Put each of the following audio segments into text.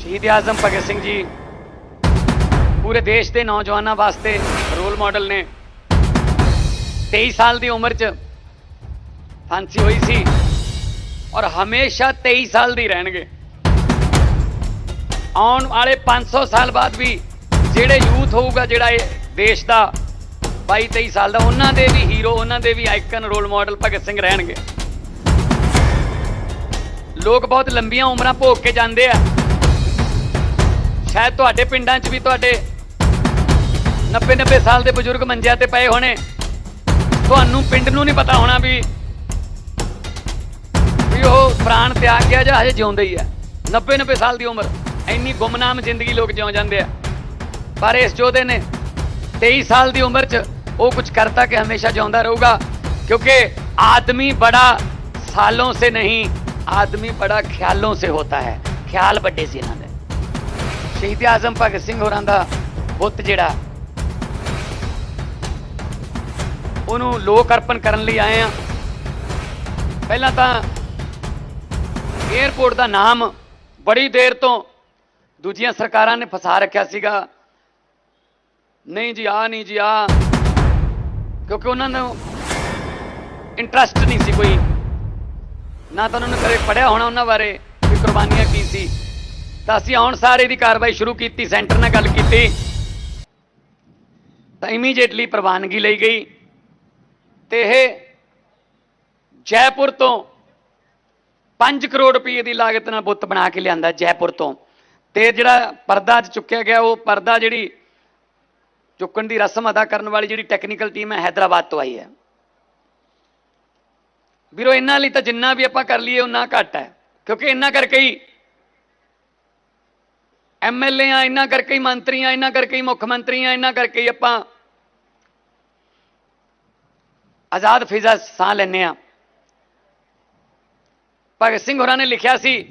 ਸ਼ਹੀਦ ਆਜ਼ਮ ਭਗਤ ਸਿੰਘ ਜੀ, ਪੂਰੇ ਦੇਸ਼ ਦੇ ਨੌਜਵਾਨਾਂ ਵਾਸਤੇ ਰੋਲ ਮਾਡਲ ਨੇ। 23 ਸਾਲ ਦੀ ਉਮਰ 'ਚ ਫਾਂਸੀ ਹੋਈ ਸੀ ਔਰ ਹਮੇਸ਼ਾ 23 ਸਾਲ ਦੀ ਰਹਿਣਗੇ। ਆਉਣ ਵਾਲੇ 500 ਸਾਲ ਬਾਅਦ ਵੀ ਜਿਹੜੇ ਯੂਥ ਹੋਊਗਾ, ਜਿਹੜਾ ਇਹ ਦੇਸ਼ ਦਾ 22 23 ਸਾਲ ਦਾ, ਉਹਨਾਂ ਦੇ ਵੀ ਹੀਰੋ ਉਹਨਾਂ ਦੇ ਵੀ icon role model Bhagat Singh ਰਹਿਣਗੇ। ਲੋਕ ਬਹੁਤ ਲੰਬੀਆਂ ਉਮਰਾਂ ਭੋਗ ਕੇ ਜਾਂਦੇ ਆ। ਸ਼ਾਇਦ ਤੁਹਾਡੇ ਪਿੰਡਾਂ 'ਚ ਵੀ ਤੁਹਾਡੇ 90 90 ਸਾਲ ਦੇ ਬਜ਼ੁਰਗ ਮੰਜਿਆਂ ਤੇ ਪਏ ਹੋਣੇ ਤੁਹਾਨੂੰ ਪਿੰਡ ਨੂੰ ਨਹੀਂ ਪਤਾ ਹੋਣਾ ਵੀ ਵੀ ਉਹ ਪ੍ਰਾਣ ਤਿਆਗ ਗਿਆ ਜਾਂ ਹਜੇ ਜਿਉਂਦਾ ਹੀ ਹੈ 90 90 ਸਾਲ ਦੀ ਉਮਰ ਇੰਨੀ ਗੁੰਮਨਾਮ ਜ਼ਿੰਦਗੀ ਲੋਕ ਜਿਉਂ ਜਾਂਦੇ ਆ ਪਰ ਇਸ ਜੋਧੇ ਨੇ 23 ਸਾਲ ਦੀ ਉਮਰ 'ਚ ਉਹ ਕੁਝ ਕਰਤਾ ਕਿ ਹਮੇਸ਼ਾ ਜਿਉਂਦਾ ਰਹੂਗਾ ਕਿਉਂਕਿ ਆਦਮੀ ਬੜਾ ਸਾਲੋं से नहीं ਆਦਮੀ ਬੜਾ ਖਿਆਲੋਂ से होता है ਖਿਆਲ ਵੱਡੇ ਸੀ ਇਹਨਾਂ ਦੇ ਸ਼ਹੀਦ ਆਜ਼ਮ ਭਗਤ ਸਿੰਘ ਹੋਰਾਂ ਦਾ ਬੁੱਤ ਜਿਹੜਾ, ਉਹਨੂੰ ਲੋਕ ਅਰਪਣ ਕਰਨ ਲਈ ਆਏ ਆ ਪਹਿਲਾਂ ਤਾਂ 에어ਪੋਰਟ ਦਾ ਨਾਮ ਬੜੀ ਦੇਰ ਤੋਂ ਦੂਜੀਆਂ ਸਰਕਾਰਾਂ ਨੇ ਫਸਾ ਰੱਖਿਆ ਸੀਗਾ। ਨਹੀਂ ਜੀ ਆ ਨਹੀਂ ਜੀ ਆ ਕਿਉਂਕਿ ਉਹਨਾਂ ਨੂੰ ਇੰਟਰਸਟ ਨਹੀਂ ਸੀ ਕੋਈ। ਨਾ ਤਾਂ ਉਹਨਾਂ ਨੇ ਕਦੇ ਪੜਿਆ ਹੋਣਾ ਉਹਨਾਂ ਬਾਰੇ ਵੀ ਕੁਰਬਾਨੀਆਂ ਕੀ ਸੀ। ਤਾਂ ਅਸੀਂ ਆਉਣ ਸਾਰੇ ਦੀ ਕਾਰਵਾਈ ਸ਼ੁਰੂ ਕੀਤੀ, ਸੈਂਟਰ ਨਾਲ ਗੱਲ ਕੀਤੀ। ਤਾਂ ਇਮੀਡੀਏਟਲੀ ਪ੍ਰਵਾਨਗੀ ਲਈ ਗਈ। ਤੇ ਇਹ ਜੈਪੁਰ ਤੋਂ 5 ਕਰੋੜ ਰੁਪਏ ਦੀ ਲਾਗਤ ਨਾਲ ਬੁੱਤ ਬਣਾ ਕੇ ਲਿਆਂਦਾ ਜੈਪੁਰ ਤੋਂ। ਤੇ ਜਿਹੜਾ ਪਰਦਾ ਅੱਜ ਚੁੱਕਿਆ ਗਿਆ, ਉਹ ਪਰਦਾ ਜਿਹੜੀ ਚੁੱਕਣ ਦੀ ਰਸਮ ਅਦਾ ਕਰਨ ਵਾਲੀ ਜਿਹੜੀ ਟੈਕਨੀਕਲ ਟੀਮ ਹੈ ਹైదరాబాద్ ਤੋਂ ਆਈ ਹੈ। ਵੀਰੋ, ਇਹਨਾਂ ਲਈ ਤਾਂ ਜਿੰਨਾ ਵੀ ਆਪਾਂ ਕਰ ਲਈਏ ਉਨਾ ਘੱਟ ਹੈ। ਕਿਉਂਕਿ ਇਹਨਾਂ ਕਰਕੇ ਹੀ ਐਮਐਲਏ ਆ ਇਹਨਾਂ ਕਰਕੇ ਹੀ ਮੰਤਰੀ ਆ ਇਹਨਾਂ ਕਰਕੇ ਹੀ ਮੁੱਖ ਮੰਤਰੀ ਆ ਇਹਨਾਂ ਕਰਕੇ ਹੀ ਆਪਾਂ ਆਜ਼ਾਦ ਫਿਜ਼ਾ ਸਾਹ ਲੈਨੇ ਆ ਭਗਤ ਸਿੰਘ ਹੋਰਾਂ ਨੇ ਲਿਖਿਆ ਸੀ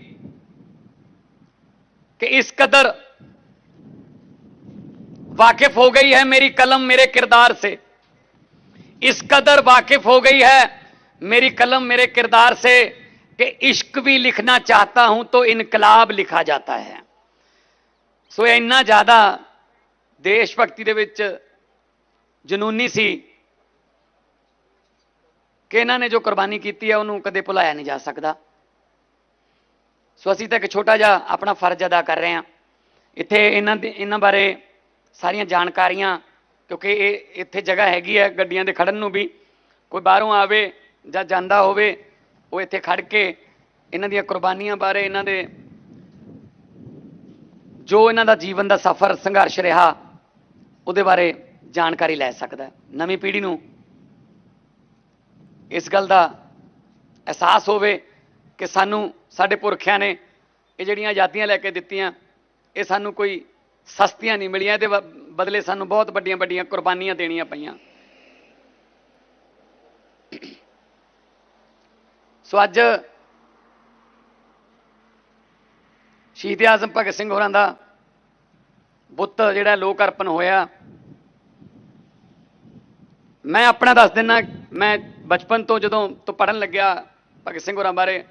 ਕਿ ਇਸ ਕਦਰ वाकिफ हो गई है मेरी कलम मेरे किरदार से इस कदर वाकिफ हो गई है मेरी कलम मेरे किरदार से कि इश्क भी लिखना चाहता हूं तो इनकलाब लिखा जाता है ਸੋ ਇੰਨਾ ਜ਼ਿਆਦਾ ਦੇਸ਼ ਭਗਤੀ ਦੇ ਵਿੱਚ ਜਨੂਨੀ ਸੀ ਕਿ ਇਹਨਾਂ ਨੇ ਜੋ ਕੁਰਬਾਨੀ ਕੀਤੀ ਹੈ ਉਹਨੂੰ ਕਦੇ ਭੁਲਾਇਆ ਨਹੀਂ ਜਾ ਸਕਦਾ। ਸੋ ਅਸੀਂ ਤਾਂ ਇੱਕ ਛੋਟਾ ਜਿਹਾ ਆਪਣਾ ਫਰਜ਼ ਅਦਾ ਕਰ ਰਹੇ ਹਾਂ। ਇੱਥੇ ਇਹਨਾਂ ਦੇ, ਇਹਨਾਂ ਬਾਰੇ ਸਾਰੀਆਂ ਜਾਣਕਾਰੀਆਂ, ਕਿਉਂਕਿ ਇਹ ਇੱਥੇ ਜਗ੍ਹਾ ਹੈਗੀ ਹੈ ਗੱਡੀਆਂ ਦੇ ਖੜਨ ਨੂੰ ਵੀ। ਕੋਈ ਬਾਹਰੋਂ ਆਵੇ ਜਾਂ ਜਾਂਦਾ ਹੋਵੇ, ਉਹ ਇੱਥੇ ਖੜ ਕੇ ਇਹਨਾਂ ਦੀਆਂ ਕੁਰਬਾਨੀਆਂ ਬਾਰੇ, ਇਹਨਾਂ ਦੇ ਜੋ ਇਹਨਾਂ ਦਾ ਜੀਵਨ ਦਾ ਸਫ਼ਰ, ਸੰਘਰਸ਼ ਰਿਹਾ, ਉਹਦੇ ਬਾਰੇ ਜਾਣਕਾਰੀ ਲੈ ਸਕਦਾ ਨਵੀਂ ਪੀੜ੍ਹੀ ਨੂੰ ਇਸ ਗੱਲ ਦਾ ਅਹਿਸਾਸ ਹੋਵੇ ਕਿ ਸਾਨੂੰ, ਸਾਡੇ ਪੁਰਖਿਆਂ ਨੇ ਇਹ ਜਿਹੜੀਆਂ ਆਜ਼ਾਦੀਆਂ ਲੈ ਕੇ ਦਿੱਤੀਆਂ, ਇਹ ਸਾਨੂੰ ਕੋਈ ਸਸਤੀਆਂ ਨਹੀਂ ਮਿਲੀਆਂ। ਇਹਦੇ ਬ- ਬਦਲੇ ਸਾਨੂੰ ਬਹੁਤ ਵੱਡੀਆਂ ਵੱਡੀਆਂ ਕੁਰਬਾਨੀਆਂ ਦੇਣੀਆਂ ਪਈਆਂ। ਸੋ ਅੱਜ ਸ਼ਹੀਦ ਆਜ਼ਮ ਭਗਤ ਸਿੰਘ ਹੋਰਾਂ ਦਾ ਬੁੱਤ ਜਿਹੜਾ ਲੋਕ ਅਰਪਣ ਹੋਇਆ। ਮੈਂ ਆਪਣਾ ਦੱਸ ਦਿੰਨਾ, ਮੈਂ ਬਚਪਨ ਤੋਂ ਜਦੋਂ ਤੋਂ ਪੜਨ ਲੱਗਿਆ ਭਗਤ ਸਿੰਘ ਹੋਰਾਂ ਬਾਰੇ,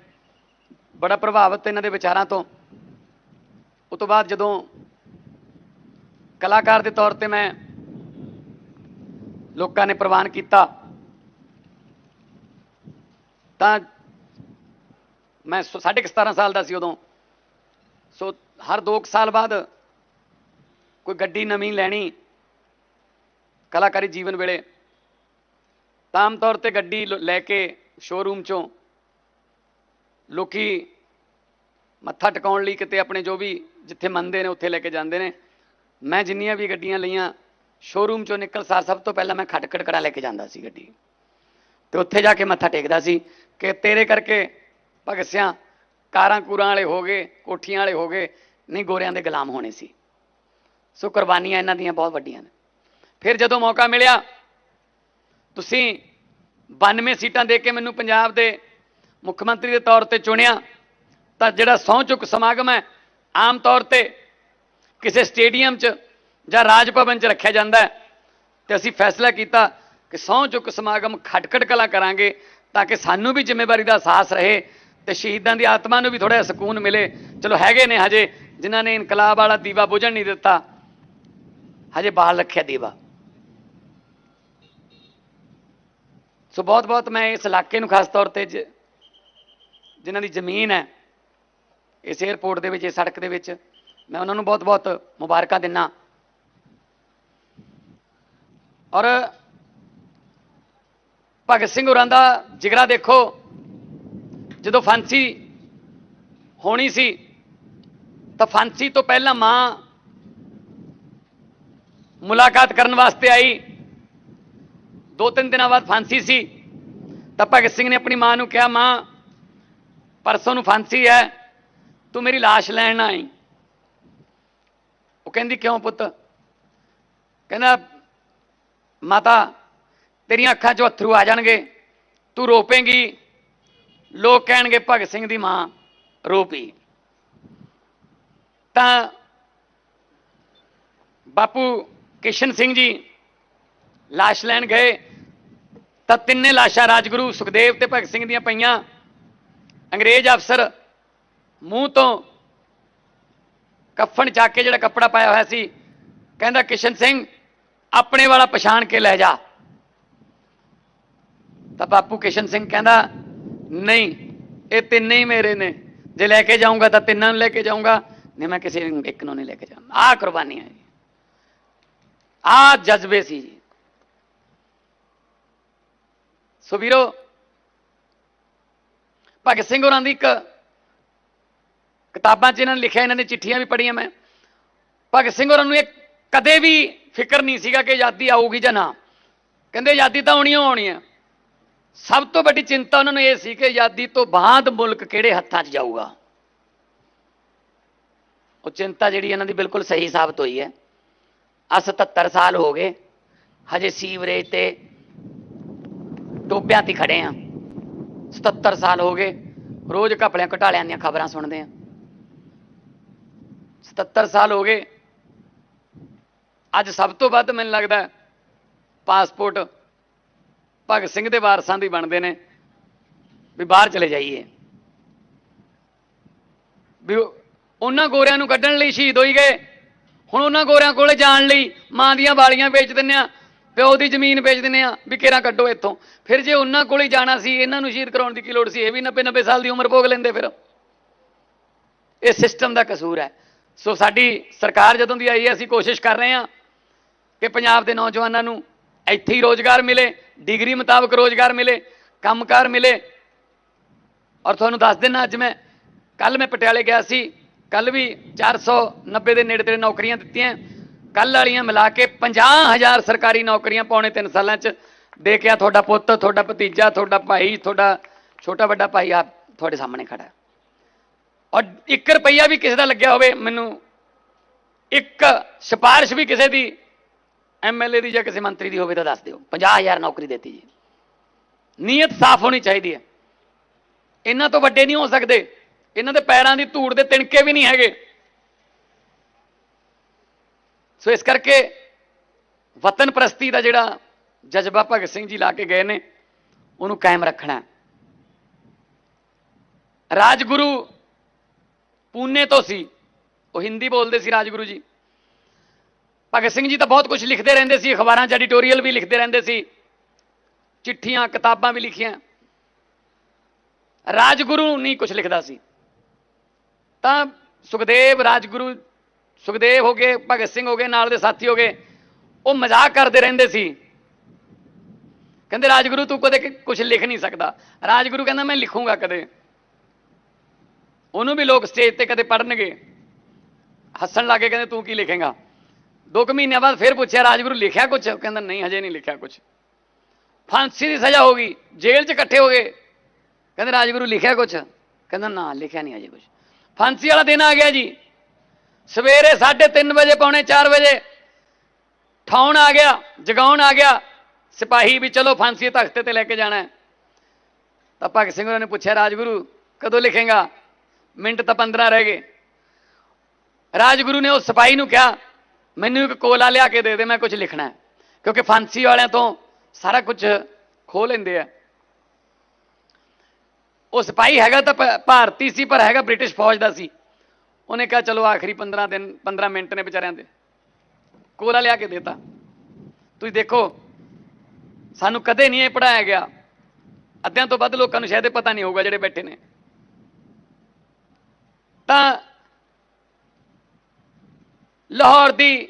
ਬੜਾ ਪ੍ਰਭਾਵਿਤ ਇਹਨਾਂ ਦੇ ਵਿਚਾਰਾਂ ਤੋਂ। ਉਸ ਤੋਂ ਬਾਅਦ ਜਦੋਂ ਕਲਾਕਾਰ ਦੇ ਤੌਰ ਤੇ ਮੈਂ ਲੋਕਾਂ ਨੇ ਪ੍ਰਵਾਨ ਕੀਤਾ, ਤਾਂ ਮੈਂ ਸੋ- ਸਾਢੇ ਕੁ 17 ਸਾਲ ਦਾ ਸੀ ਉਦੋਂ। ਸੋ ਹਰ 2 ਸਾਲ ਬਾਅਦ ਕੋਈ ਗੱਡੀ ਨਵੀਂ ਲੈਣੀ ਕਲਾਕਾਰੀ ਜੀਵਨ ਵੇਲੇ, ਤਾਂ ਆਮ ਤੌਰ ਤੇ ਗੱਡੀ ਲ- ਲੈ ਕੇ ਸ਼ੋਰੂਮ ਚੋਂ ਲੋਕੀ ਮੱਥਾ ਟਿਕਾਉਣ ਲਈ ਕਿਤੇ ਆਪਣੇ ਜੋ ਵੀ ਜਿੱਥੇ ਮੰਨਦੇ ਨੇ, ਉੱਥੇ ਲੈ ਕੇ ਜਾਂਦੇ ਨੇ। ਮੈਂ ਜਿੰਨੀਆਂ ਵੀ ਗੱਡੀਆਂ ਲਈਆਂ ਸ਼ੋਰੂਮ ਚੋਂ ਨਿਕਲ ਸਾਰ ਸਭ ਤੋਂ ਪਹਿਲਾਂ ਮੈਂ ਖਟਕੜਕੜਾ ਲੈ ਕੇ ਜਾਂਦਾ ਸੀ ਗੱਡੀ। ਤੇ ਉੱਥੇ ਜਾ ਕੇ ਮੱਥਾ ਟੇਕਦਾ ਸੀ ਕਿ ਤੇਰੇ ਕਰਕੇ ਭਗਤ ਸਿਆ ਕਾਰਾਂ ਕੂਰਾਂ ਵਾਲੇ ਹੋ ਗਏ, ਕੋਠੀਆਂ ਵਾਲੇ ਹੋ ਗਏ, ਨਹੀਂ ਗੋਰਿਆਂ ਦੇ ਗੁਲਾਮ ਹੋਣੇ ਸੀ। ਸੋ ਕੁਰਬਾਨੀਆਂ ਇਹਨਾਂ ਦੀਆਂ ਬਹੁਤ ਵੱਡੀਆਂ ਨੇ। ਫਿਰ ਜਦੋਂ ਮੌਕਾ ਮਿਲਿਆ, ਤੁਸੀਂ 92 ਸੀਟਾਂ ਦੇ ਕੇ ਮੈਨੂੰ ਪੰਜਾਬ ਦੇ ਮੁੱਖ ਮੰਤਰੀ ਦੇ ਤੌਰ ਤੇ ਚੁਣਿਆ, ਤਾਂ ਜਿਹੜਾ ਸਹੁੰ ਚੁੱਕ ਸਮਾਗਮ ਹੈ, ਆਮ ਤੌਰ ਤੇ ਕਿਸੇ ਸਟੇਡੀਅਮ 'ਚ ਜਾਂ ਰਾਜ ਭਵਨ 'ਚ ਰੱਖਿਆ ਜਾਂਦਾ ਹੈ, ਤੇ ਅਸੀਂ ਫੈਸਲਾ ਕੀਤਾ ਕਿ ਸਹੁੰ ਚੁੱਕ ਸਮਾਗਮ ਖਟਖਟ ਕਲਾ ਕਰਾਂਗੇ, ਤਾਂ ਕਿ ਸਾਨੂੰ ਵੀ ਜ਼ਿੰਮੇਵਾਰੀ ਦਾ ਅਹਿਸਾਸ ਰਹੇ ਤੇ ਸ਼ਹੀਦਾਂ ਦੀ ਆਤਮਾ ਨੂੰ ਵੀ ਥੋੜਾ ਸਕੂਨ ਮਿਲੇ। ਚਲੋ ਹੈਗੇ ਨੇ ਹਜੇ, ਜਿਨ੍ਹਾਂ ਨੇ ਇਨਕਲਾਬ ਵਾਲਾ ਦੀਵਾ ਬੁਝਣ ਨਹੀਂ ਦਿੱਤਾ। ਹਜੇ ਬਾਹਰ ਰੱਖਿਆ ਦੀਵਾ। ਸੋ ਬਹੁਤ ਬਹੁਤ ਮੈਂ ਇਸ ਇਲਾਕੇ ਨੂੰ ਖਾਸ ਤੌਰ ਤੇ ਜ- ਜਿਨ੍ਹਾਂ ਦੀ ਜ਼ਮੀਨ ਹੈ, ਇਸ 에ਅਰਪੋਰਟ ਦੇ ਵਿੱਚ, ਇਸ ਸੜਕ ਦੇ ਵਿੱਚ, ਮੈਂ ਉਹਨਾਂ ਨੂੰ ਬਹੁਤ ਬਹੁਤ ਮੁਬਾਰਕਾਂ ਦਿੰਨਾ। ਔਰ ਭਗਤ ਸਿੰਘ ਹੋਰਾਂ ਦਾ ਜਿਗਰਾ ਦੇਖੋ। ਜਦੋਂ ਫਾਂਸੀ ਹੋਣੀ ਸੀ, ਤਾਂ ਫਾਂਸੀ ਤੋਂ ਪਹਿਲਾਂ ਮਾਂ ਮੁਲਾਕਾਤ ਕਰਨ ਵਾਸਤੇ ਆਈ। ਦੋ ਤਿੰਨ ਦਿਨਾਂ ਬਾਅਦ ਫਾਂਸੀ ਸੀ। ਤਾਂ ਭਗਤ ਸਿੰਘ ਨੇ ਆਪਣੀ ਮਾਂ ਨੂੰ ਕਿਹਾ, ਮਾਂ, ਪਰਸੋਂ ਨੂੰ ਫਾਂਸੀ ਹੈ, ਤੂੰ ਮੇਰੀ ਲਾਸ਼ ਲੈਣ ਨਾ ਆਈ। ਉਹ ਕਹਿੰਦੀ, ਕਿਉਂ ਪੁੱਤ? ਕਹਿੰਦਾ, ਮਾਤਾ, ਤੇਰੀਆਂ ਅੱਖਾਂ 'ਚੋਂ ਅਥਰੂ ਆ ਜਾਣਗੇ, ਤੂੰ ਰੋਪੇਂਗੀ ਲੋਕ ਕਹਿਣਗੇ ਭਗਤ ਸਿੰਘ ਦੀ ਮਾਂ ਰੋਪੀ। ਤਾਂ ਬਾਪੂ ਕਿਸ਼ਨ ਸਿੰਘ ਜੀ ਲਾਸ਼ ਲੈਣ ਗਏ ਤਾਂ ਤਿੰਨੇ ਲਾਸ਼ਾਂ ਰਾਜਗੁਰੂ ਸੁਖਦੇਵ ਤੇ ਭਗਤ ਸਿੰਘ ਦੀਆਂ ਪਈਆਂ। ਅੰਗਰੇਜ਼ ਅਫਸਰ ਮੂੰਹ ਤੋਂ ਕਫਨ ਚੱਕ ਕੇ ਜਿਹੜਾ ਕੱਪੜਾ ਪਾਇਆ ਹੋਇਆ ਸੀ, ਕਹਿੰਦਾ, ਕਿਸ਼ਨ ਸਿੰਘ, ਆਪਣੇ ਵਾਲਾ ਪਛਾਣ ਕੇ ਲੈ ਜਾ। ਤਾਂ ਬਾਪੂ ਕਿਸ਼ਨ ਸਿੰਘ ਕਹਿੰਦਾ ਨਹੀਂ, ਇਹ ਤਿੰਨੇ ਹੀ ਮੇਰੇ ਨੇ। ਜੇ ਲੈ ਕੇ ਜਾਊਂਗਾ ਤਾਂ ਤਿੰਨਾਂ ਨੂੰ ਲੈ ਕੇ ਜਾਊਂਗਾ। ਨਹੀਂ, ਮੈਂ ਕਿਸੇ ਇੱਕ ਨੂੰ ਨਹੀਂ ਲੈ ਕੇ ਜਾਊਂਗਾ। ਆਹ ਕੁਰਬਾਨੀ ਹੈ ਜੀ। ਆਹ ਜਜ਼ਬੇ ਸੀ ਜੀ। ਸੋ ਵੀਰੋ, ਭਗਤ ਸਿੰਘ ਹੋਰਾਂ ਦੀ ਇੱਕ ਕਿਤਾਬਾਂ 'ਚ ਇਹਨਾਂ ਨੇ ਲਿਖਿਆ, ਇਹਨਾਂ ਨੇ ਚਿੱਠੀਆਂ ਵੀ ਪੜ੍ਹੀਆਂ ਮੈਂ। ਭਗਤ ਸਿੰਘ ਹੋਰਾਂ ਨੂੰ ਇਹ ਕਦੇ ਵੀ ਫਿਕਰ ਨਹੀਂ ਸੀਗਾ ਕਿ ਆਜ਼ਾਦੀ ਆਊਗੀ ਜਾਂ ਨਾ। ਕਹਿੰਦੇ ਆਜ਼ਾਦੀ ਤਾਂ ਆਉਣੀ ਓ ਆਉਣੀ ਹੈ ਸਭ ਤੋਂ ਵੱਡੀ ਚਿੰਤਾ ਉਹਨਾਂ ਨੂੰ ਇਹ ਸੀ ਕਿ ਆਜ਼ਾਦੀ ਤੋਂ ਬਾਅਦ ਮੁਲਕ ਕਿਹੜੇ ਹੱਥਾਂ 'ਚ ਜਾਊਗਾ। ਉਹ ਚਿੰਤਾ ਜਿਹੜੀ ਇਹਨਾਂ ਦੀ ਬਿਲਕੁਲ ਸਹੀ ਸਾਬਤ ਹੋਈ ਹੈ। ਆ 77 ਸਾਲ ਹੋ ਗਏ, ਹਜੇ ਸੀਵਰੇਜ ਤੇ ਟੋਪਿਆਂ ਤੇ ਖੜੇ ਆ 77 ਸਾਲ ਹੋ ਗਏ, ਰੋਜ਼ ਘਪਲਿਆਂ ਘਟਾਲਿਆਂ ਦੀਆਂ ਖਬਰਾਂ ਸੁਣਦੇ ਆ 77 ਸਾਲ ਹੋ ਗਏ, ਅੱਜ ਸਭ ਤੋਂ ਵੱਧ ਮੈਨੂੰ ਲੱਗਦਾ ਪਾਸਪੋਰਟ ਭਗਤ ਸਿੰਘ ਦੇ ਵਾਰਸਾਂ ਦੀ ਬਣਦੇ ਨੇ ਵੀ ਬਾਹਰ ਚਲੇ ਜਾਈਏ। ਵੀ ਉਹਨਾਂ ਗੋਰਿਆਂ ਨੂੰ ਕੱਢਣ ਲਈ ਸ਼ਹੀਦ ਹੋਈ ਗਏ। ਹੁਣ ਉਹਨਾਂ ਗੋਰਿਆਂ ਕੋਲੇ ਜਾਣ ਲਈ ਮਾਂ ਦੀਆਂ ਵਾਲੀਆਂ ਵੇਚ ਦਿੰਨੇ ਆ, ਪਿਓ ਦੀ ਜ਼ਮੀਨ ਵੇਚ ਦਿੰਨੇ ਆ, ਵੀ ਕੇਰਾ ਕੱਢੋ ਇੱਥੋਂ। ਫਿਰ ਜੇ ਉਹਨਾਂ ਕੋਲੇ ਜਾਣਾ ਸੀ, ਇਹਨਾਂ ਨੂੰ ਸ਼ਹੀਦ ਕਰਾਉਣ ਦੀ ਕੀ ਲੋੜ ਸੀ? ਇਹ ਵੀ 90 90 ਸਾਲ ਦੀ ਉਮਰ ਭੋਗ ਲੈਂਦੇ ਫਿਰ। ਇਹ ਸਿਸਟਮ ਦਾ ਕਸੂਰ ਹੈ। ਸੋ ਸਾਡੀ ਸਰਕਾਰ ਜਦੋਂ ਦੀ ਆਈ ਹੈ, ਅਸੀਂ ਕੋਸ਼ਿਸ਼ ਕਰ ਰਹੇ ਹਾਂ ਕਿ ਪੰਜਾਬ ਦੇ ਨੌਜਵਾਨਾਂ ਨੂੰ ਇੱਥੇ ਹੀ ਰੋਜ਼ਗਾਰ ਮਿਲੇ ਡਿਗਰੀ ਮੁਤਾਬਕ ਰੋਜ਼ਗਾਰ ਮਿਲੇ, ਕੰਮਕਾਰ ਮਿਲੇ। ਔਰ ਤੁਹਾਨੂੰ ਦੱਸ ਦਿੰਨਾ ਅੱਜ ਮੈਂ, ਕੱਲ ਮੈਂ ਪਟਿਆਲੇ ਗਿਆ ਸੀ, ਕੱਲ ਵੀ 490 ਦੇ ਨੇੜੇ ਤੇੜੇ ਨੌਕਰੀਆਂ ਦਿੱਤੀਆਂ। ਕੱਲ ਵਾਲੀਆਂ ਮਿਲਾ ਕੇ 50000 ਸਰਕਾਰੀ ਨੌਕਰੀਆਂ ਪਾਉਣੇ 3 ਸਾਲਾਂ 'ਚ। ਦੇ ਕੇ ਆ ਤੁਹਾਡਾ ਪੁੱਤ, ਤੁਹਾਡਾ ਭਤੀਜਾ, ਤੁਹਾਡਾ ਭਾਈ, ਤੁਹਾਡਾ ਛੋਟਾ ਵੱਡਾ ਭਾਈ ਆ ਤੁਹਾਡੇ ਸਾਹਮਣੇ ਖੜਾ ਔਰ 1 ਰੁਪਈਆ ਵੀ ਕਿਸੇ ਦਾ ਲੱਗਿਆ ਹੋਵੇ, ਮੈਨੂੰ ਇੱਕ ਸਿਫਾਰਿਸ਼ ਵੀ ਕਿਸੇ ਦੀ ਐਮਐਲਏ ਦੀ ਜਾਂ ਕਿਸੇ ਮੰਤਰੀ ਦੀ ਹੋਵੇ ਤਾਂ ਦੱਸ ਦਿਓ। 50000 ਨੌਕਰੀ ਦਿੱਤੀ ਜੀ। ਨੀਅਤ ਸਾਫ਼ ਹੋਣੀ ਚਾਹੀਦੀ ਹੈ। ਇਹਨਾਂ ਤੋਂ ਵੱਡੇ ਨਹੀਂ ਹੋ ਸਕਦੇ। ਇਹਨਾਂ ਦੇ ਪੈਰਾਂ ਦੀ ਧੂੜ ਦੇ ਤਿਣਕੇ ਵੀ ਨਹੀਂ ਹੈਗੇ। ਸੋ ਇਸ ਕਰਕੇ ਵਤਨ ਪ੍ਰਸਤੀ ਦਾ ਜਿਹੜਾ ਜਜ਼ਬਾ ਭਗਤ ਸਿੰਘ ਜੀ ਲਾ ਕੇ ਗਏ ਨੇ, ਉਹਨੂੰ ਕਾਇਮ ਰੱਖਣਾ ਰਾਜਗੁਰੂ ਪੂਨੇ ਤੋਂ ਸੀ। ਉਹ ਹਿੰਦੀ ਬੋਲਦੇ ਸੀ ਰਾਜਗੁਰੂ ਜੀ। ਭਗਤ ਸਿੰਘ ਜੀ ਤਾਂ ਬਹੁਤ ਕੁਝ ਲਿਖਦੇ ਰਹਿੰਦੇ ਸੀ, ਅਖਬਾਰਾਂ 'ਚ ਐਡੀਟੋਰੀਅਲ ਵੀ ਲਿਖਦੇ ਰਹਿੰਦੇ ਸੀ, ਚਿੱਠੀਆਂ, ਕਿਤਾਬਾਂ ਵੀ ਲਿਖੀਆਂ। ਰਾਜਗੁਰੂ ਨਹੀਂ ਕੁਝ ਲਿਖਦਾ ਸੀ। ਤਾਂ ਸੁਖਦੇਵ, ਰਾਜਗੁਰੂ ਸੁਖਦੇਵ ਹੋ ਗਏ, ਭਗਤ ਸਿੰਘ ਹੋ ਗਏ, ਨਾਲ ਦੇ ਸਾਥੀ ਹੋ ਗਏ, ਉਹ ਮਜ਼ਾਕ ਕਰਦੇ ਰਹਿੰਦੇ ਸੀ। ਕਹਿੰਦੇ, ਰਾਜਗੁਰੂ, ਤੂੰ ਕਦੇ ਕੁਝ ਲਿਖ ਨਹੀਂ ਸਕਦਾ। ਰਾਜਗੁਰੂ ਕਹਿੰਦਾ, ਮੈਂ ਲਿਖੂੰਗਾ ਕਦੇ। ਉਹਨੂੰ ਵੀ ਲੋਕ ਸਟੇਜ ਤੇ ਕਦੇ ਪੜਨਗੇ ਹੱਸਣ ਲੱਗੇ ਕਹਿੰਦੇ, ਤੂੰ ਕੀ ਲਿਖੇਗਾ? ਦੋ ਕੁ ਮਹੀਨਿਆਂ ਬਾਅਦ ਫਿਰ ਪੁੱਛਿਆ, ਰਾਜਗੁਰੂ ਲਿਖਿਆ ਕੁਝ ਕਹਿੰਦਾ, ਨਹੀਂ, ਹਜੇ ਨਹੀਂ ਲਿਖਿਆ ਕੁਝ ਫਾਂਸੀ ਦੀ ਸਜ਼ਾ ਹੋ ਗਈ, ਜੇਲ੍ਹ 'ਚ ਇਕੱਠੇ ਹੋ ਗਏ। ਕਹਿੰਦੇ, ਰਾਜਗੁਰੂ ਲਿਖਿਆ ਕੁਝ ਕਹਿੰਦਾ, ਨਾ, ਲਿਖਿਆ ਨਹੀਂ ਹਜੇ ਕੁਝ ਫਾਂਸੀ ਵਾਲਾ ਦਿਨ ਆ ਗਿਆ ਜੀ। ਸਵੇਰੇ 3:30 ਵਜੇ, ਪੌਣੇ 4 ਵਜੇ ਠਾਉਣ ਆ ਗਿਆ, ਜਗਾਉਣ ਆ ਗਿਆ। ਸਿਪਾਹੀ ਵੀ, ਚਲੋ, ਫਾਂਸੀ ਤਖਤੇ ਤੇ ਲੈ ਕੇ ਜਾਣਾ ਹੈ। ਤਾਂ ਭਗਤ ਸਿੰਘ ਉਹਨਾਂ ਨੇ ਪੁੱਛਿਆ, ਰਾਜਗੁਰੂ, ਕਦੋਂ ਲਿਖੇਗਾ? ਮਿੰਟ ਤਾਂ 15 ਰਹਿ ਗਏ। ਰਾਜਗੁਰੂ ਨੇ ਉਹ ਸਿਪਾਹੀ ਨੂੰ ਕਿਹਾ ਮੈਨੂੰ ਇੱਕ ਕੋਲਾ ਲਿਆ ਕੇ ਦੇ ਦੇ, ਮੈਂ ਕੁਝ ਲਿਖਣਾ ਕਿਉਂਕਿ ਫਾਂਸੀ ਵਾਲਿਆਂ ਤੋਂ ਸਾਰਾ ਕੁਝ ਖੋਹ ਲੈਂਦੇ ਆ। ਉਹ ਸਿਪਾਹੀ ਹੈਗਾ ਤਾਂ ਭਾਰਤੀ ਸੀ, ਪਰ ਹੈਗਾ ਬ੍ਰਿਟਿਸ਼ ਫੌਜ ਦਾ ਸੀ। ਉਹਨੇ ਕਿਹਾ, ਚਲੋ ਆਖਰੀ 15 ਦਿਨ 15 ਮਿੰਟ ਨੇ ਵਿਚਾਰਿਆਂ ਦੇ। ਕੋਲਾ ਲਿਆ ਕੇ ਦੇਤਾ। ਤੁਸੀਂ ਦੇਖੋ, ਸਾਨੂੰ ਕਦੇ ਨਹੀਂ ਇਹ ਪੜਾਇਆ ਗਿਆ। ਅੱਧਿਆਂ ਤੋਂ ਵੱਧ ਲੋਕਾਂ ਨੂੰ ਸ਼ਾਇਦ ਇਹ ਪਤਾ ਨਹੀਂ ਹੋਊਗਾ ਜਿਹੜੇ ਬੈਠੇ ਨੇ। ਤਾਂ ਲਾਹੌਰ ਦੀ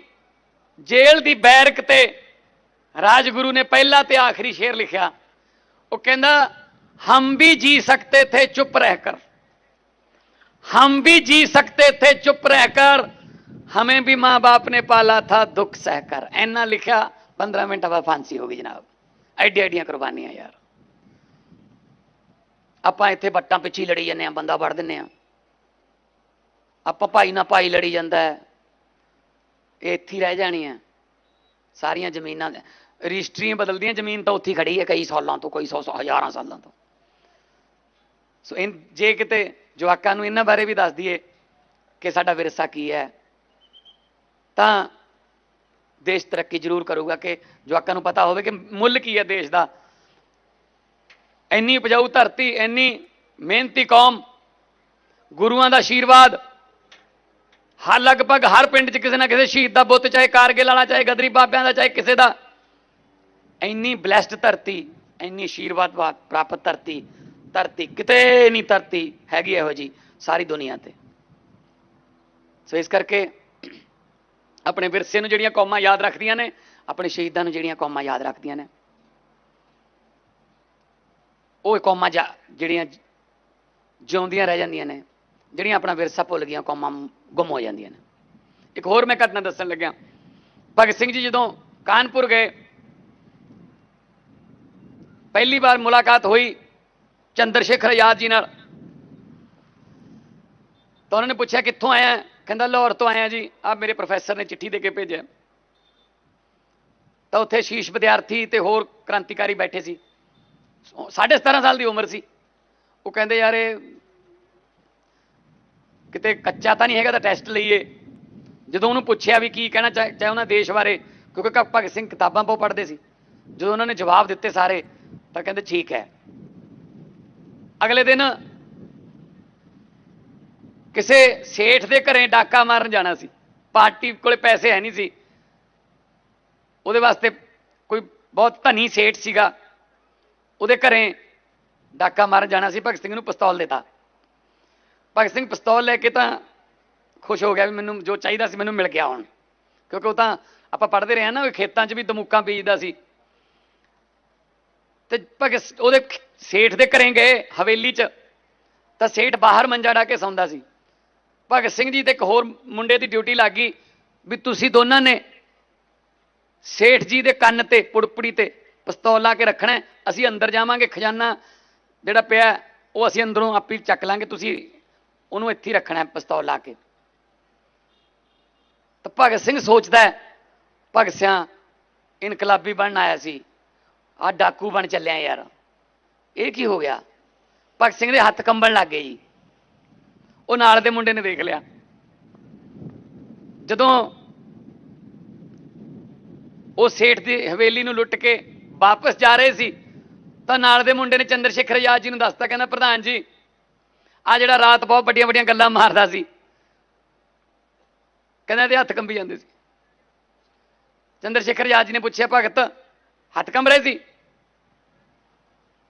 ਜੇਲ੍ਹ ਦੀ ਬੈਰਕ ਤੇ ਰਾਜਗੁਰੂ ਨੇ ਪਹਿਲਾ ਤੇ ਆਖਰੀ ਸ਼ੇਰ ਲਿਖਿਆ ਉਹ ਕਹਿੰਦਾ ਹਮ ਵੀ ਜੀ ਸਕਤੇ ਥੇ ਚੁੱਪ ਰਹਿ ਕਰ हम भी जी सकते थे चुप रहकर हमें भी माँ बाप ने पाला था दुख सहकर ऐना लिखा पंद्रह मिनट बाद फांसी होगी जनाब ਐਡੀ ਐਡੀਆਂ ਕੁਰਬਾਨੀਆਂ ਯਾਰ ਆਪਾਂ ਇੱਥੇ ਬੱਟਾਂ ਪਿੱਛੇ ਹੀ ਲੜੀ ਜਾਂਦੇ ਆ ਬੰਦਾ ਵੜ ਦਿੰਨੇ ਆ ਆਪਾਂ ਭਾਈ ਨਾਲ ਭਾਈ ਲੜੀ ਜਾਂਦਾ ਹੈ ਇਹ ਇੱਥੇ ਰਹਿ ਜਾਣੀ ਹੈ ਸਾਰੀਆਂ ਜ਼ਮੀਨਾਂ ਰਜਿਸਟਰੀਆਂ ਬਦਲਦੀਆਂ, ਜ਼ਮੀਨ ਤਾਂ ਉੱਥੇ ਖੜੀ ਹੈ ਕਈ ਸਾਲਾਂ ਤੋਂ, ਕੋਈ ਸੌ ਸੌ, ਹਜ਼ਾਰਾਂ ਸਾਲਾਂ ਤੋਂ। ਸੋ ਇਹ ਜੇ ਕਿਤੇ ਜਵਾਕਾਂ ਨੂੰ ਇਹਨਾਂ ਬਾਰੇ ਵੀ ਦੱਸ ਦਈਏ ਕਿ ਸਾਡਾ ਵਿਰਸਾ ਕੀ ਹੈ, ਤਾਂ ਦੇਸ਼ ਤਰੱਕੀ ਜ਼ਰੂਰ ਕਰੂਗਾ ਕਿ ਜਵਾਕਾਂ ਨੂੰ ਪਤਾ ਹੋਵੇ ਕਿ ਮੁੱਲ ਕੀ ਹੈ ਦੇਸ਼ ਦਾ। ਇੰਨੀ ਉਪਜਾਊ ਧਰਤੀ, ਇੰਨੀ ਮਿਹਨਤੀ ਕੌਮ, ਗੁਰੂਆਂ ਦਾ ਆਸ਼ੀਰਵਾਦ ਹਰ ਲਗਭਗ ਹਰ ਪਿੰਡ 'ਚ ਕਿਸੇ ਨਾ ਕਿਸੇ ਸ਼ਹੀਦ ਦਾ ਬੁੱਤ, ਚਾਹੇ ਕਾਰਗਿਲ ਵਾਲਾ, ਚਾਹੇ ਗਦਰੀ ਬਾਬਿਆਂ ਦਾ, ਚਾਹੇ ਕਿਸੇ ਦਾ। ਇੰਨੀ ਬਲੈਸਡ ਧਰਤੀ, ਇੰਨੀ ਆਸ਼ੀਰਵਾਦ ਪ੍ਰਾਪਤ ਧਰਤੀ ਧਰਤੀ ਕਿਤੇ ਨਹੀਂ ਧਰਤੀ ਹੈਗੀ ਇਹੋ ਜੀ ਸਾਰੀ ਦੁਨੀਆ ਤੇ। ਸੋ ਇਸ ਕਰਕੇ ਆਪਣੇ ਵਿਰਸੇ ਨੂੰ ਜਿਹੜੀਆਂ ਕੌਮਾਂ ਯਾਦ ਰੱਖਦੀਆਂ ਨੇ, ਆਪਣੇ ਸ਼ਹੀਦਾਂ ਨੂੰ ਜਿਹੜੀਆਂ ਕੌਮਾਂ ਯਾਦ ਰੱਖਦੀਆਂ ਨੇ। ਉਹ ਕੌਮਾਂ ਜਾ- ਜਿਹੜੀਆਂ ਜਿਉਂਦੀਆਂ ਰਹਿ ਜਾਂਦੀਆਂ ਨੇ, ਜਿਹੜੀਆਂ ਆਪਣਾ ਵਿਰਸਾ ਭੁੱਲ ਗਈਆਂ ਕੌਮਾਂ ਗੁੰਮ ਹੋ ਜਾਂਦੀਆਂ ਨੇ। ਇੱਕ ਹੋਰ ਮੈਂ ਘਟਨਾ ਦੱਸਣ ਲੱਗਿਆ। ਭਗਤ ਸਿੰਘ ਜੀ ਜਦੋਂ ਕਾਨਪੁਰ ਗਏ, ਪਹਿਲੀ ਵਾਰ ਮੁਲਾਕਾਤ ਹੋਈ ਚੰਦਰ ਸ਼ੇਖਰ ਆਜ਼ਾਦ ਜੀ ਨਾਲ। ਤਾਂ ਉਹਨਾਂ ਨੇ ਪੁੱਛਿਆ, ਕਿੱਥੋਂ ਆਇਆ? ਕਹਿੰਦਾ, ਲਾਹੌਰ ਤੋਂ ਆਇਆ ਜੀ। ਆ ਮੇਰੇ ਪ੍ਰੋਫੈਸਰ ਨੇ ਚਿੱਠੀ ਦੇ ਕੇ ਭੇਜਿਆ। ਤਾਂ ਉੱਥੇ ਸ਼ੀਸ਼ ਵਿਦਿਆਰਥੀ ਤੇ ਹੋਰ ਕ੍ਰਾਂਤੀਕਾਰੀ ਬੈਠੇ ਸੀ। ਸਾਢੇ 17 ਸਾਲ ਦੀ ਉਮਰ ਸੀ। ਉਹ ਕਹਿੰਦੇ, ਯਾਰ, ਇਹ ਕਿਤੇ ਕੱਚਾ ਤਾਂ ਨਹੀਂ ਹੈਗਾ ਤਾਂ ਟੈਸਟ ਲਈਏ। ਜਦੋਂ ਉਹਨੂੰ ਪੁੱਛਿਆ ਵੀ ਕੀ ਕਹਿਣਾ ਚਾਹ ਚਾਹੇ ਉਹਨਾਂ ਦੇਸ਼ ਬਾਰੇ, ਕਿਉਂਕਿ ਭਗਤ ਸਿੰਘ ਕਿਤਾਬਾਂ ਬਹੁਤ ਪੜ੍ਹਦੇ ਸੀ। ਜਦੋਂ ਉਹਨਾਂ ਨੇ ਜਵਾਬ ਦਿੱਤੇ ਸਾਰੇ, ਤਾਂ ਕਹਿੰਦੇ ਠੀਕ ਹੈ। ਅਗਲੇ ਦਿਨ ਕਿਸੇ ਸੇਠ ਦੇ ਘਰੇ ਡਾਕਾ ਮਾਰਨ ਜਾਣਾ ਸੀ। ਪਾਰਟੀ ਕੋਲੇ ਪੈਸੇ ਹੈ ਨਹੀਂ ਸੀ। ਉਹਦੇ ਵਾਸਤੇ ਕੋਈ ਬਹੁਤ ਧਨੀ ਸੇਠ ਸੀਗਾ। ਉਹਦੇ ਘਰੇ ਡਾਕਾ ਮਾਰਨ ਜਾਣਾ ਸੀ। ਭਗਤ ਸਿੰਘ ਨੂੰ ਪਿਸਤੌਲ ਦਿੱਤਾ। ਭਗਤ ਸਿੰਘ ਪਿਸਤੌਲ ਲੈ ਕੇ ਤਾਂ ਖੁਸ਼ ਹੋ ਗਿਆ ਵੀ ਮੈਨੂੰ ਜੋ ਚਾਹੀਦਾ ਸੀ ਮੈਨੂੰ ਮਿਲ ਗਿਆ ਹੁਣ। ਕਿਉਂਕਿ ਉਹ ਤਾਂ ਆਪਾਂ ਪੜ੍ਹਦੇ ਰਹੇ ਹਾਂ ਨਾ, ਉਹ ਖੇਤਾਂ 'ਚ ਵੀ ਦਮੂਕਾਂ ਬੀਜਦਾ ਸੀ। ਤੇ ਭਗਤ ਉਹਦੇ ਸੇਠ ਦੇ ਘਰੇ ਗਏ ਹਵੇਲੀ 'ਚ। ਤਾਂ ਸੇਠ ਬਾਹਰ ਮੰਜਾ ਢਾ ਕੇ ਸੌਂਦਾ ਸੀ। ਭਗਤ ਸਿੰਘ ਜੀ ਤੇ ਇੱਕ ਹੋਰ ਮੁੰਡੇ ਦੀ ਡਿਊਟੀ ਲੱਗ ਗਈ ਵੀ ਤੁਸੀਂ ਦੋਨਾਂ ਨੇ ਸੇਠ ਜੀ ਦੇ ਕੰਨ ਤੇ, ਪੁੜਪੜੀ ਤੇ ਪਿਸਤੌਲ ਲਾ ਕੇ ਰੱਖਣਾ ਅਸੀਂ ਅੰਦਰ ਜਾਵਾਂਗੇ, ਖਜ਼ਾਨਾ ਜਿਹੜਾ ਪਿਆ ਉਹ ਅਸੀਂ ਅੰਦਰੋਂ ਆਪੇ ਹੀ ਚੱਕ ਲਾਂਗੇ। ਤੁਸੀਂ ਉਹਨੂੰ ਇੱਥੇ ਰੱਖਣਾ ਹੈ, ਪਿਸਤੌਲ ਲਾ ਕੇ। ਤਾਂ ਭਗਤ ਸਿੰਘ ਸੋਚਦਾ ਹੈ, ਭਗਤ ਸਿਆਂ, ਇਨਕਲਾਬੀ ਬਣਨ ਆਇਆ ਸੀ। ਆ ਡਾਕੂ ਬਣ ਚੱਲਿਆ ਯਾਰ। ਇਹ ਕੀ ਹੋ ਗਿਆ? ਭਗਤ ਸਿੰਘ ਦੇ ਹੱਥ ਕੰਬਣ ਲੱਗ ਗਏ ਜੀ। ਉਹ ਨਾਲ ਦੇ ਮੁੰਡੇ ਨੇ ਦੇਖ ਲਿਆ। ਜਦੋਂ ਉਹ ਸੇਠ ਦੀ ਹਵੇਲੀ ਨੂੰ ਲੁੱਟ ਕੇ ਵਾਪਸ ਜਾ ਰਹੇ ਸੀ, ਤਾਂ ਨਾਲ ਦੇ ਮੁੰਡੇ ਨੇ ਚੰਦਰ ਸ਼ੇਖਰ ਆਜ਼ਾਦ ਜੀ ਨੂੰ ਦੱਸਤਾ, ਕਹਿੰਦਾ, ਪ੍ਰਧਾਨ ਜੀ ਆ ਜਿਹੜਾ ਰਾਤ ਬਹੁਤ ਵੱਡੀਆਂ ਵੱਡੀਆਂ ਗੱਲਾਂ ਮਾਰਦਾ ਸੀ। ਕਹਿੰਦਾ ਇਹਦੇ ਹੱਥ ਕੰਬੀ ਜਾਂਦੇ ਸੀ। ਚੰਦਰ ਸ਼ੇਖਰ ਆਜ਼ਾਦ ਜੀ ਨੇ ਪੁੱਛਿਆ, ਭਗਤ, ਹੱਥ ਕੰਬ ਰਹੇ ਸੀ?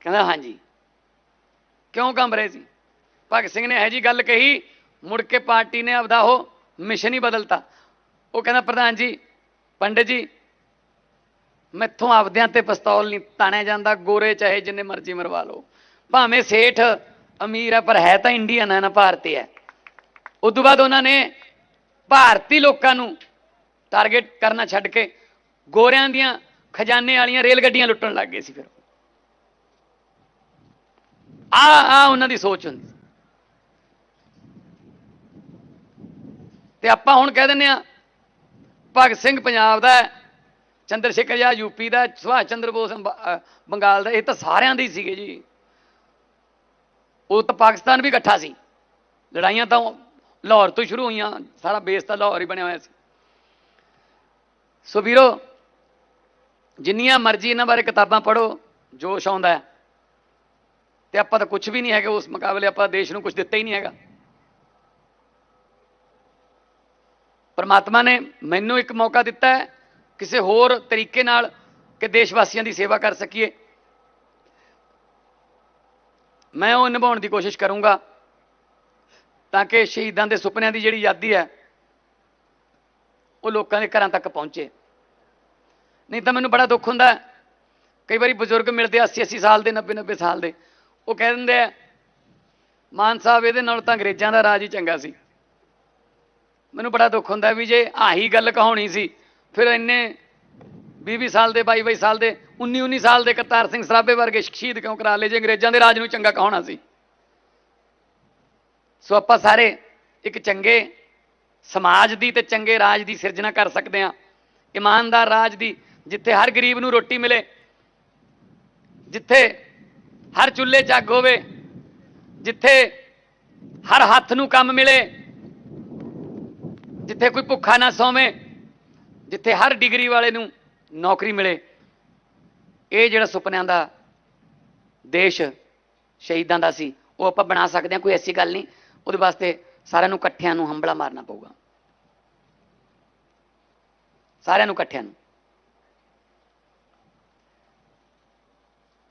ਕਹਿੰਦਾ, ਹਾਂਜੀ। ਕਿਉਂ ਕੰਬ ਰਹੇ ਸੀ? ਭਗਤ ਸਿੰਘ ਨੇ ਇਹ ਜੀ ਗੱਲ ਕਹੀ, ਮੁੜ ਕੇ ਪਾਰਟੀ ਨੇ ਆਪਦਾ ਉਹ ਮਿਸ਼ਨ ਹੀ ਬਦਲਤਾ। ਉਹ ਕਹਿੰਦਾ, ਪ੍ਰਧਾਨ ਜੀ, ਪੰਡਿਤ ਜੀ, ਮੈਥੋਂ ਆਪਦਿਆਂ ਤੇ ਪਿਸਤੌਲ ਨਹੀਂ ਤਾਣਿਆ ਜਾਂਦਾ, ਗੋਰੇ ਚਾਹੇ ਜਿੰਨੇ ਮਰਜ਼ੀ ਮਰਵਾ ਲਓ। ਭਾਵੇਂ ਸੇਠ ਅਮੀਰ ਹੈ ਪਰ ਹੈ ਤਾਂ ਇੰਡੀਅਨ ਹੈ ਨਾ ਭਾਰਤੀ ਹੈ ਉਸ ਤੋਂ ਬਾਅਦ ਉਹਨਾਂ ਨੇ ਭਾਰਤੀ ਲੋਕਾਂ ਨੂੰ ਟਾਰਗੇਟ ਕਰਨਾ ਛੱਡ ਕੇ ਗੋਰਿਆਂ ਦੀਆਂ ਖਜ਼ਾਨੇ ਵਾਲੀਆਂ ਰੇਲ ਗੱਡੀਆਂ ਲੁੱਟਣ ਲੱਗ ਗਏ ਸੀ ਫਿਰ। ਆ ਆ ਉਹਨਾਂ ਦੀ ਸੋਚ ਹੁੰਦੀ। ਤੇ ਆਪਾਂ ਹੁਣ ਕਹਿ ਦਿੰਦੇ ਆ ਭਗਤ ਸਿੰਘ ਪੰਜਾਬ ਦਾ ਚੰਦਰ ਸ਼ੇਖਰ ਆਜ਼ਾਦ ਯੂਪੀ ਦਾ ਸੁਭਾਸ਼ ਚੰਦਰ ਬੋਸ ਅੰਬ- ਬੰਗਾਲ ਦਾ, ਇਹ ਤਾਂ ਸਾਰਿਆਂ ਦੇ ਹੀ ਸੀਗੇ ਜੀ। ਉਹ ਤਾਂ ਪਾਕਿਸਤਾਨ ਵੀ ਇਕੱਠਾ ਸੀ। ਲੜਾਈਆਂ ਤਾਂ ਲਾਹੌਰ ਤੋਂ ਹੀ ਸ਼ੁਰੂ ਹੋਈਆਂ, ਸਾਰਾ ਬੇਸ ਤਾਂ ਲਾਹੌਰ ਹੀ ਬਣਿਆ ਹੋਇਆ ਸੀ। ਸੋ ਵੀਰੋ, ਜਿੰਨੀਆਂ ਮਰਜ਼ੀ ਇਹਨਾਂ ਬਾਰੇ ਕਿਤਾਬਾਂ ਪੜ੍ਹੋ, ਜੋਸ਼ ਆਉਂਦਾ ਹੈ। ਤੇ ਆਪਾਂ ਤਾਂ ਕੁਝ ਵੀ ਨਹੀਂ ਹੈਗੇ, ਉਸ ਮੁਕਾਬਲੇ ਆਪਾਂ ਦੇਸ਼ ਨੂੰ ਕੁਝ ਦਿੱਤਾ ਹੀ ਨਹੀਂ ਹੈਗਾ। ਪਰਮਾਤਮਾ ਨੇ ਮੈਨੂੰ ਇੱਕ ਮੌਕਾ ਦਿੱਤਾ ਹੈ, ਕਿਸੇ ਹੋਰ ਤਰੀਕੇ ਨਾਲ ਕਿ ਦੇਸ਼ ਵਾਸੀਆਂ ਦੀ ਸੇਵਾ ਕਰ ਸਕੀਏ। ਮੈਂ ਉਹ ਨਿਭਾਉਣ ਦੀ ਕੋਸ਼ਿਸ਼ ਕਰੂੰਗਾ ਤਾਂ ਕਿ ਸ਼ਹੀਦਾਂ ਦੇ ਸੁਪਨਿਆਂ ਦੀ ਜਿਹੜੀ ਯਾਦੀ ਹੈ, ਉਹ ਲੋਕਾਂ ਦੇ ਘਰਾਂ ਤੱਕ ਪਹੁੰਚੇ। ਨਹੀਂ ਤਾਂ ਮੈਨੂੰ ਬੜਾ ਦੁੱਖ ਹੁੰਦਾ ਕਈ ਵਾਰੀ ਬਜ਼ੁਰਗ ਮਿਲਦੇ 80 80 ਸਾਲ ਦੇ 90 90 ਸਾਲ ਦੇ। ਉਹ ਕਹਿ ਦਿੰਦੇ ਆ, ਮਾਨ ਸਾਹਿਬ, ਇਹਦੇ ਨਾਲ ਤਾਂ ਅੰਗਰੇਜ਼ਾਂ ਦਾ ਰਾਜ ਹੀ ਚੰਗਾ ਸੀ। ਮੈਨੂੰ ਬੜਾ ਦੁੱਖ ਹੁੰਦਾ ਵੀ ਜੇ ਆਹੀ ਗੱਲ ਕਹਾਉਣੀ ਸੀ, ਫਿਰ ਇੰਨੇ 20 20 ਸਾਲ ਦੇ 22 22 ਸਾਲ ਦੇ 19 19 ਸਾਲ ਦੇ ਕਰਤਾਰ ਸਿੰਘ ਸਰਾਭੇ ਵਰਗੇ ਸ਼ਹੀਦ ਕਿਉਂ ਕਰਾ ਲਏ? ਜੇ ਅੰਗਰੇਜ਼ਾਂ ਦੇ ਰਾਜ ਨੂੰ ਚੰਗਾ ਕਹਾਉਣਾ ਸੀ। ਸੋ ਆਪਾਂ ਸਾਰੇ ਇੱਕ ਚੰਗੇ ਸਮਾਜ ਦੀ ਤੇ ਚੰਗੇ ਰਾਜ ਦੀ ਸਿਰਜਣਾ ਕਰ ਸਕਦੇ ਹਾਂ। ਇਮਾਨਦਾਰ ਰਾਜ ਦੀ, ਜਿੱਥੇ ਹਰ ਗਰੀਬ ਨੂੰ ਰੋਟੀ ਮਿਲੇ, ਜਿੱਥੇ ਹਰ ਚੁੱਲ੍ਹੇ ਜੱਗ ਹੋਵੇ, ਜਿੱਥੇ ਹਰ ਹੱਥ ਨੂੰ ਕੰਮ ਮਿਲੇ, ਜਿੱਥੇ ਕੋਈ ਭੁੱਖਾ ਨਾ ਸੌਵੇ, ਜਿੱਥੇ ਹਰ ਡਿਗਰੀ ਵਾਲੇ ਨੂੰ ਨੌਕਰੀ ਮਿਲੇ। ਇਹ ਜਿਹੜਾ ਸੁਪਨਿਆਂ ਦਾ ਦੇਸ਼ ਸ਼ਹੀਦਾਂ ਦਾ ਸੀ, ਉਹ ਆਪਾਂ ਬਣਾ ਸਕਦੇ ਹਾਂ, ਕੋਈ ਐਸੀ ਗੱਲ ਨਹੀਂ। ਉਹਦੇ ਵਾਸਤੇ ਸਾਰਿਆਂ ਨੂੰ ਇਕੱਠਿਆਂ ਨੂੰ ਹੰਬਲਾ ਮਾਰਨਾ ਪਊਗਾ। ਸਾਰਿਆਂ ਨੂੰ ਇਕੱਠਿਆਂ ਨੂੰ।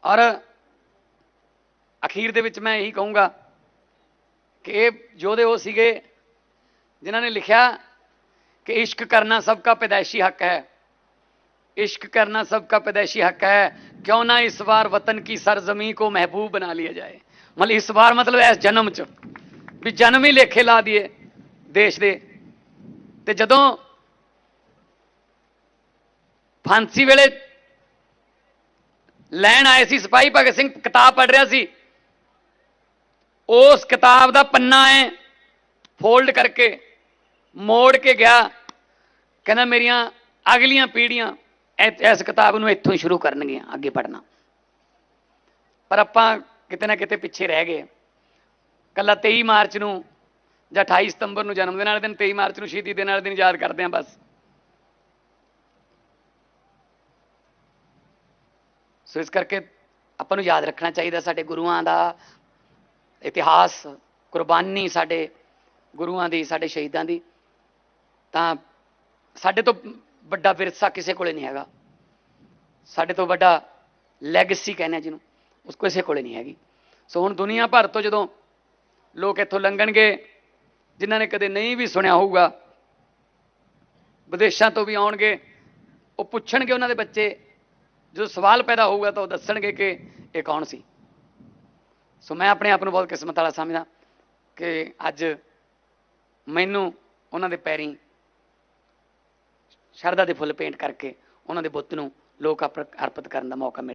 ਔਰ ਅਖੀਰ ਦੇ ਵਿੱਚ ਮੈਂ ਇਹੀ ਕਹੂੰਗਾ ਕਿ ਇਹ ਯੋਧੇ ਉਹ ਸੀਗੇ ਜਿਨ੍ਹਾਂ ਨੇ ਲਿਖਿਆ ਕਿ ਇਸ਼ਕ ਕਰਨਾ ਸਭ ਦਾ ਪੈਦਾਇਸ਼ੀ ਹੱਕ ਹੈ। इश्क करना सबका पैदाइशी हक है क्यों ना इस बार वतन की सरजमी को महबूब बना लिया जाए मतलब इस बार मतलब ਇਸ ਜਨਮ ਚ ਵੀ ਜਨਮ ਹੀ ਲੇਖੇ ਲਾ ਦਈਏ ਦੇਸ਼ ਦੇ ਤੇ ਜਦੋਂ ਫਾਂਸੀ ਵੇਲੇ ਲੈਣ ਆਏ ਸੀ ਸਿਪਾਹੀ ਭਗਤ ਸਿੰਘ ਕਿਤਾਬ ਪੜ੍ਹ ਰਿਹਾ ਸੀ ਉਸ ਕਿਤਾਬ ਦਾ ਪੰਨਾ ਹੈ ਫੋਲਡ ਕਰਕੇ ਮੋੜ ਕੇ ਗਿਆ ਕਹਿੰਦਾ ਮੇਰੀਆਂ ਅਗਲੀਆਂ ਪੀੜ੍ਹੀਆਂ ਇ- ਇਸ ਕਿਤਾਬ ਨੂੰ ਇੱਥੋਂ ਹੀ ਸ਼ੁਰੂ ਕਰਨਗੀਆਂ, ਅੱਗੇ ਪੜ੍ਹਨਾ। ਪਰ ਆਪਾਂ ਕਿਤੇ ਨਾ ਕਿਤੇ ਪਿੱਛੇ ਰਹਿ ਗਏ। ਕੱਲਾ 23 ਮਾਰਚ ਨੂੰ ਜਾਂ 28 ਸਤੰਬਰ ਨੂੰ ਜਨਮ ਦਿਨ ਵਾਲੇ ਦਿਨ 23 ਮਾਰਚ ਨੂੰ ਸ਼ਹੀਦੀ ਦਿਨ ਵਾਲੇ ਦਿਨ ਯਾਦ ਕਰਦੇ ਹਾਂ ਬਸ। ਸੋ ਇਸ ਕਰਕੇ ਆਪਾਂ ਨੂੰ ਯਾਦ ਰੱਖਣਾ ਚਾਹੀਦਾ ਸਾਡੇ ਗੁਰੂਆਂ ਦਾ ਇਤਿਹਾਸ, ਕੁਰਬਾਨੀ ਸਾਡੇ ਗੁਰੂਆਂ ਦੀ, ਸਾਡੇ ਸ਼ਹੀਦਾਂ ਦੀ। ਤਾਂ ਸਾਡੇ ਤੋਂ ਵੱਡਾ ਵਿਰਸਾ ਕਿਸੇ ਕੋਲੇ ਨਹੀਂ ਹੈਗਾ। ਸਾਡੇ ਤੋਂ ਵੱਡਾ ਲੈਗੇਸੀ ਕਹਿੰਦੇ ਜਿਹਨੂੰ, ਉਸ ਕਿਸੇ ਕੋਲੇ ਨਹੀਂ ਹੈਗੀ। ਸੋ ਹੁਣ ਦੁਨੀਆ ਭਰ ਤੋਂ ਜਦੋਂ ਲੋਕ ਇੱਥੋਂ ਲੰਘਣਗੇ, ਜਿਨ੍ਹਾਂ ਨੇ ਕਦੇ ਨਹੀਂ ਵੀ ਸੁਣਿਆ ਹੋਊਗਾ, ਵਿਦੇਸ਼ਾਂ ਤੋਂ ਵੀ ਆਉਣਗੇ, ਉਹ ਪੁੱਛਣਗੇ ਉਹਨਾਂ ਦੇ ਬੱਚੇ, ਜਦੋਂ ਸਵਾਲ ਪੈਦਾ ਹੋਊਗਾ ਤਾਂ ਉਹ ਦੱਸਣਗੇ ਕਿ ਇਹ ਕੌਣ ਸੀ। ਸੋ ਮੈਂ ਆਪਣੇ ਆਪ ਨੂੰ ਬਹੁਤ ਕਿਸਮਤ ਵਾਲਾ ਸਮਝਦਾ ਕਿ ਅੱਜ ਮੈਨੂੰ ਉਹਨਾਂ ਦੇ ਪੈਰੀਂ ਸ਼ਰਧਾ ਦੇ ਫੁੱਲ ਪੇਂਟ ਕਰਕੇ ਉਹਨਾਂ ਦੇ ਬੁੱਤ ਨੂੰ ਲੋਕ ਅਰਪ- ਅਰਪਿਤ ਕਰਨ ਦਾ ਮੌਕਾ ਮਿਲਿਆ।